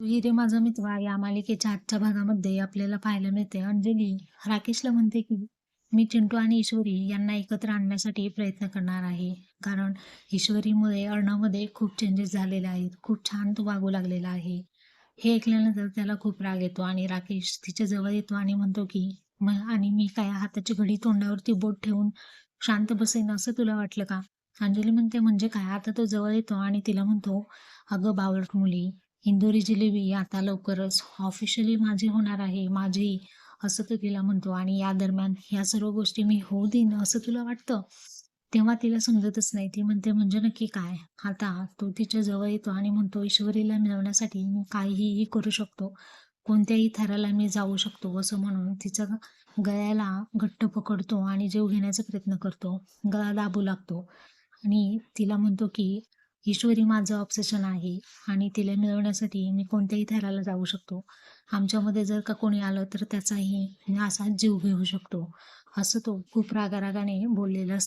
हिरे माझा मित्र या मालिकेच्या आजच्या भागामध्ये आपल्याला पाहायला मिळते. अंजली राकेशला म्हणते की मी चिंटू आणि ईश्वरी यांना एकत्र आणण्यासाठी प्रयत्न करणार आहे. कारण ईश्वरीमुळे अर्णामध्ये खूप चेंजेस झालेले आहेत. खूप छान तो वागू लागलेला आहे. हे ऐकल्यानंतर त्याला खूप राग येतो आणि राकेश तिच्या जवळ येतो आणि म्हणतो की मग आणि मी काय हाताची घडी तोंडावरती बोट ठेवून शांत बसेन असं तुला वाटलं का? अंजली म्हणते म्हणजे काय? आता तो जवळ येतो आणि तिला म्हणतो अगं बावळट मुली इंदोरी जिलेबी आता लवकरच ऑफिशियली माझी होणार आहे. माझी असं तो तिला म्हणतो. आणि या दरम्यान या सर्व गोष्टी मी होऊ देईन असं तुला वाटतं? तेव्हा तिला समजतच नाही. ती म्हणते म्हणजे नक्की काय? आता तो तिच्या जवळ येतो आणि म्हणतो ईश्वरीला मिळवण्यासाठी मी काहीही करू शकतो. कोणत्याही थराला मी जाऊ शकतो असं म्हणून तिचा गळ्याला घट्ट पकडतो आणि जीव घेण्याचा प्रयत्न करतो. गळा दाबू लागतो. आणि तिला म्हणतो की ईश्वरी माझं ऑब्सेशन आहे आणि तिला मिळवण्यासाठी मी कोणत्याही थराला जाऊ शकतो. आमच्यामध्ये जर का कोणी आलं तर त्याचाही असा जीव घेऊ शकतो. असं तो खूप रागारागाने बोललेला असतो.